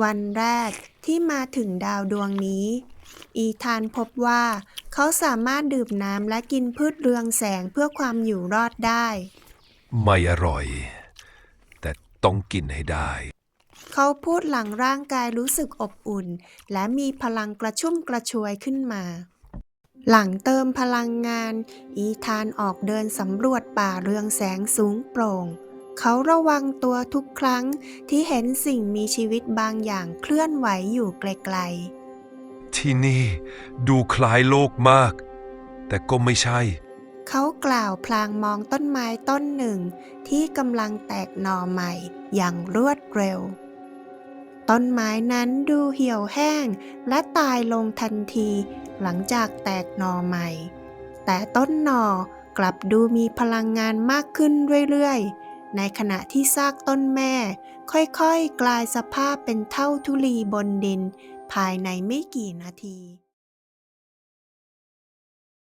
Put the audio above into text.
วันแรกที่มาถึงดาวดวงนี้ อีธานพบว่าเขาสามารถดื่มน้ำและกินพืชเรืองแสงเพื่อความอยู่รอดได้ ไม่อร่อย แต่ต้องกินให้ได้ เขาพูดหลังร่างกายรู้สึกอบอุ่น และมีพลังกระชุ่มกระชวยขึ้นมา หลังเติมพลังงาน อีธานออกเดินสำรวจป่าเรืองแสงสูงโปร่ง เขาระวังตัวทุกครั้งที่เห็นสิ่งมีชีวิตบางอย่างเคลื่อนไหวอยู่ไกลๆ ที่นี่ดูคล้ายโลกมาก แต่ก็ไม่ใช่ เขากล่าวพลางมองต้นไม้ต้นหนึ่ง ที่กำลังแตกหน่อใหม่อย่างรวดเร็ว ต้นไม้นั้นดูเหี่ยวแห้งและตายลงทันทีหลังจากแตกหน่อใหม่ แต่ต้นหน่อกลับดูมีพลังงานมากขึ้นเรื่อยๆ ในขณะที่ซากต้นแม่ ค่อยๆ กลายสภาพเป็นเท่าทุลีบนดิน ภายในไม่กี่นาที